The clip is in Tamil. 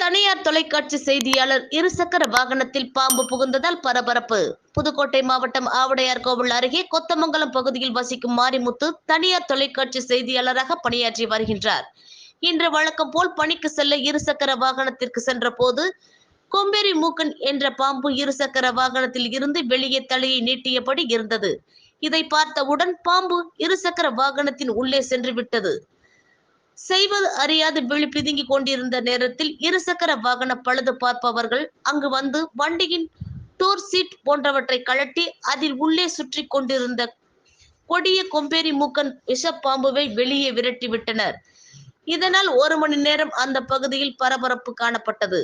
தனியார் தொலைக்காட்சி செய்தியாளர் இருசக்கர வாகனத்தில் பாம்பு புகுந்ததால் பரபரப்பு. புதுக்கோட்டை மாவட்டம் ஆவுடையார் கோவில் அருகே கொத்தமங்கலம் பகுதியில் வசிக்கும் மாரிமுத்து தனியார் தொலைக்காட்சி செய்தியாளராக பணியாற்றி வருகின்றார். இன்று வழக்கம் போல் பணிக்கு செல்ல இருசக்கர வாகனத்திற்கு சென்ற போது கொம்பேரி மூக்கன் என்ற பாம்பு இருசக்கர வாகனத்தில் இருந்து வெளியே தலையை நீட்டியபடி இருந்தது. இதை பார்த்தவுடன் பாம்பு இருசக்கர வாகனத்தின் உள்ளே சென்று விட்டது. செய்வது அறியாது விழி பிதுங்கிக் கொண்டிருந்த நேரத்தில் இருசக்கர வாகன பழுது பார்ப்பவர்கள் அங்கு வந்து வண்டியின் டோர் சீட் போன்றவற்றை கழட்டி அதில் உள்ளே சுற்றி கொண்டிருந்த கொடிய கொம்பேரி மூக்கன் விஷப்பாம்புவை வெளியே விரட்டி விட்டனர். இதனால் ஒரு மணி நேரம் அந்த பகுதியில் பரபரப்பு காணப்பட்டது.